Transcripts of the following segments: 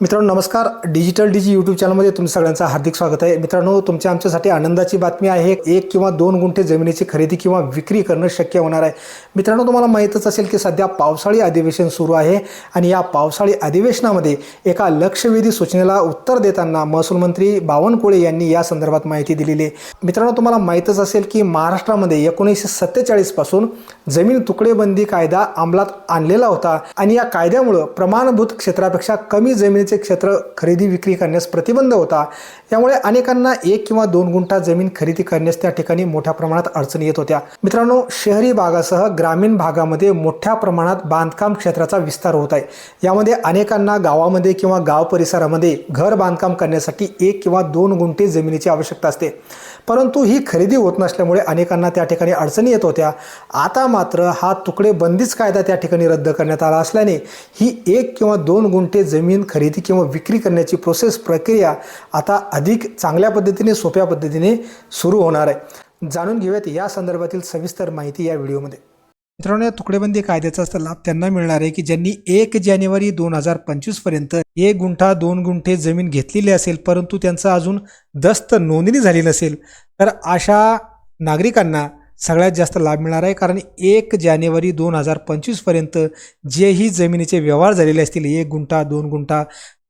मित्रांनो नमस्कार. डिजिटल डीजी यूट्यूब चॅनलमध्ये तुमचं सगळ्यांचं हार्दिक स्वागत आहे. मित्रांनो तुमच्या आमच्यासाठी आनंदाची बातमी आहे. एक किंवा दोन गुंठे जमिनीची खरेदी किंवा विक्री करणं शक्य होणार आहे. मित्रांनो तुम्हाला माहीतच असेल की सध्या पावसाळी अधिवेशन सुरू आहे आणि या पावसाळी अधिवेशनामध्ये एका लक्षवेधी सूचनेला उत्तर देताना महसूल मंत्री बावनकुळे यांनी या संदर्भात माहिती दिलेली आहे. मित्रांनो तुम्हाला माहीतच असेल की महाराष्ट्रामध्ये एकोणीसशे सत्तेचाळीसपासून जमीन तुकडेबंदी कायदा अंमलात आणलेला होता आणि या कायद्यामुळं प्रमाणभूत क्षेत्रापेक्षा कमी जमिनीचे क्षेत्र खरेदी विक्री करण्यास प्रतिबंध होता. यामुळे अनेकांना एक किंवा दोन गुंठा जमीन खरेदी करण्यास त्या ठिकाणी मोठ्या प्रमाणात अडचणी येत होत्या. मित्रांनो शहरी भागासह ग्रामीण भागामध्ये मोठ्या प्रमाणात बांधकाम क्षेत्राचा विस्तार होत आहे. यामध्ये अनेकांना गावामध्ये किंवा गाव परिसरामध्ये घर बांधकाम करण्यासाठी एक किंवा दोन गुंठे जमिनीची आवश्यकता असते. परंतु ही खरेदी होत नसल्यामुळे अनेकांना त्या ठिकाणी अडचणी येत होत्या. आता मात्र हा तुकडे बंदीच कायदा त्या ठिकाणी रद्द करण्यात आला असल्याने ही एक किंवा दोन गुंठे जमीन खरेदी किंवा विक्री करण्याची प्रोसेस प्रक्रिया आता अधिक चांगल्या पद्धतीने सोप्या पद्धतीने सुरू होणार आहे. जाणून घेऊयात या संदर्भातील सविस्तर माहिती या व्हिडिओमध्ये. मित्रांनो या तुकडेबंदी कायद्याचा लाभ त्यांना मिळणार आहे की ज्यांनी एक जानेवारी दोन हजार पंचवीसपर्यंत एक गुंठा दोन गुंठे जमीन घेतलेली असेल परंतु त्यांचं अजून दस्त नोंदणी झाली नसेल तर अशा नागरिकांना सगळ्यात जास्त लाभ मिळणार आहे कारण एक जानेवारी दोन हजार पंचवीसपर्यंत जेही जमिनीचे व्यवहार झालेले असतील एक गुंठा दोन गुंठा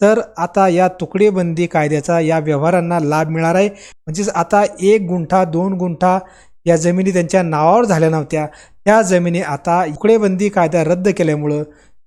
तर आता या तुकडेबंदी कायद्याचा या व्यवहारांना लाभ मिळणार आहे. म्हणजेच आता एक गुंठा दोन गुंठा या जमिनी त्यांच्या नावावर झाल्या नव्हत्या त्या जमिनी आता इकडेबंदी कायदा रद्द केल्यामुळं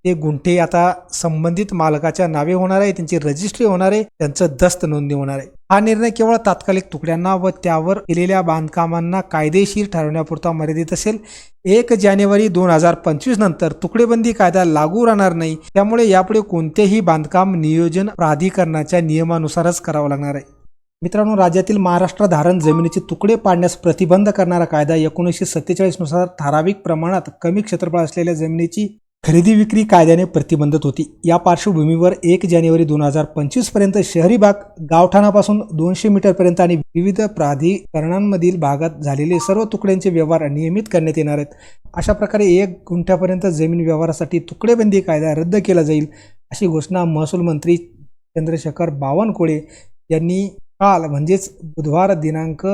ते गुंठे आता संबंधित मालकाच्या नावे होणार आहे त्यांची रजिस्ट्री होणार आहे त्यांचं दस्त नोंदणी होणार आहे. हा निर्णय केवळ तात्कालिक तुकड्यांना व त्यावर केलेल्या बांधकामांना कायदेशीर ठरवण्यापुरता मर्यादित असेल. एक जानेवारी दोन हजार पंचवीस नंतर तुकडेबंदी कायदा लागू राहणार नाही त्यामुळे यापुढे कोणतेही बांधकाम नियोजन प्राधिकरणाच्या नियमानुसारच करावं लागणार आहे. मित्रांनो राज्यातील महाराष्ट्र धारण जमिनीचे तुकडे पाडण्यास प्रतिबंध करणारा कायदा एकोणीसशे सत्तेचाळीसनुसार ठराविक प्रमाणात कमी क्षेत्रफळ असलेल्या जमिनीची खरेदी विक्री कायद्याने प्रतिबंधित होती. या पार्श्वभूमीवर एक जानेवारी दोन हजार पंचवीसपर्यंत शहरी भाग गावठाणापासून दोनशे मीटरपर्यंत आणि विविध प्राधिकरणांमधील भागात झालेले सर्व तुकड्यांचे व्यवहार नियमित करण्यात येणार आहेत. अशा प्रकारे एक गुंठ्यापर्यंत जमीन व्यवहारासाठी तुकडेबंदी कायदा रद्द केला जाईल अशी घोषणा महसूल मंत्री चंद्रशेखर बावनकुळे यांनी काल म्हणजेच बुधवार दिनांक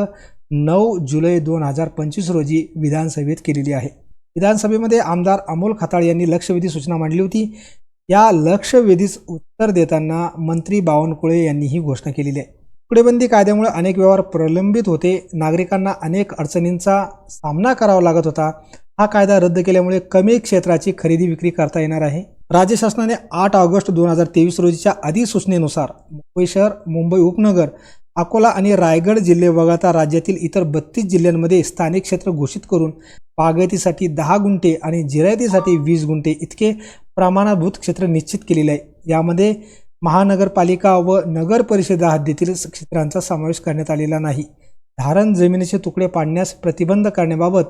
नऊ जुलै दोन हजार पंचवीस रोजी विधानसभेत केलेली आहे. विधानसभेमध्ये आमदार अमोल खताळ यांनी लक्षवेधी सूचना मांडली होती. या लक्षवेधीस उत्तर देताना मंत्री बावनकुळे यांनी ही घोषणा केलेली आहे. तुकडेबंदी कायद्यामुळे अनेक व्यवहार प्रलंबित होते. नागरिकांना अनेक अडचणींचा सामना करावा लागत होता. हा कायदा रद्द केल्यामुळे कमी क्षेत्राची खरेदी विक्री करता येणार आहे. राज्य शासनाने आठ ऑगस्ट दोन हजार तेवीस रोजीच्या अधिसूचनेनुसार मुंबई शहर मुंबई उपनगर अकोला आणि रायगड जिल्हे वगळता राज्यातील इतर बत्तीस जिल्ह्यांमध्ये स्थानिक क्षेत्र घोषित करून बागायतीसाठी दहा गुंठे आणि जिरायतीसाठी वीस गुंठे इतके प्रमाणाभूत क्षेत्र निश्चित केलेले आहे. यामध्ये महानगरपालिका व नगर परिषदा हद्दीतील क्षेत्रांचा समावेश करण्यात आलेला नाही. धारण जमिनीचे तुकडे पाडण्यास प्रतिबंध करण्याबाबत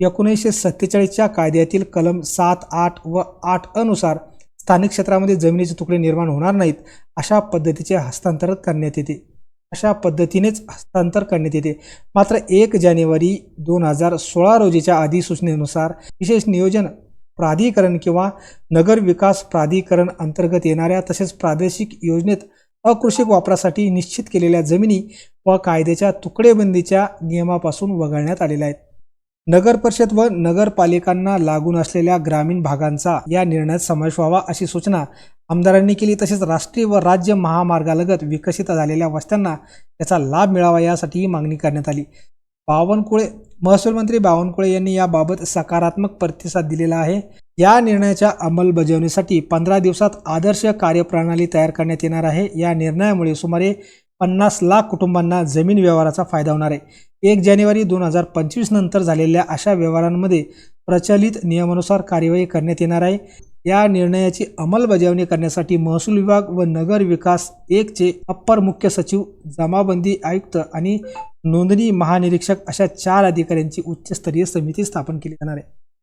एकोणीसशे सत्तेचाळीसच्या कायद्यातील कलम सात आठ व आठ अनुसार स्थानिक क्षेत्रामध्ये जमिनीचे तुकडे निर्माण होणार नाहीत अशा पद्धतीचे हस्तांतरण करण्यात येते. अशा पद्धतीनेच हस्तांतर करण्यात येते. मात्र एक जानेवारी दोन हजार सोळा रोजीच्या अधिसूचनेनुसार विशेष नियोजन प्राधिकरण किंवा नगर विकास प्राधिकरण अंतर्गत येणाऱ्या तसेच प्रादेशिक योजनेत अकृषिक वापरासाठी निश्चित केलेल्या जमिनी व कायद्याच्या तुकडेबंदीच्या नियमापासून वगळण्यात आलेल्या आहेत. नगर परिषद व नगरपालिकांना लागून असलेल्या ग्रामीण भागांचा या निर्णयात समावेश व्हावा अशी सूचना आमदारांनी केली तसेच राष्ट्रीय व राज्य महामार्गालगत विकसित झालेल्या वस्त्यांना त्याचा लाभ मिळावा यासाठीही मागणी करण्यात आली. बावनकुळे महसूल मंत्री बावनकुळे यांनी याबाबत सकारात्मक प्रतिसाद दिलेला आहे. या निर्णयाच्या अंमलबजावणीसाठी पंधरा दिवसात आदर्श कार्यप्रणाली तयार करण्यात येणार आहे. या निर्णयामुळे सुमारे पन्नास लाख कुटुंबांना जमीन व्यवहाराचा फायदा होणार आहे. एक जानेवारी दोन हजार पंचवीस नंतर झालेल्या अशा व्यवहारांमध्ये प्रचलित नियमानुसार कार्यवाही करण्यात येणार आहे. या निर्णयाची अंमलबजावणी करण्यासाठी महसूल विभाग व नगर विकास एकचे अप्पर मुख्य सचिव जमाबंदी आयुक्त आणि नोंदणी महानिरीक्षक अशा चार अधिकाऱ्यांची उच्चस्तरीय समिती स्थापन केली जाणार आहे.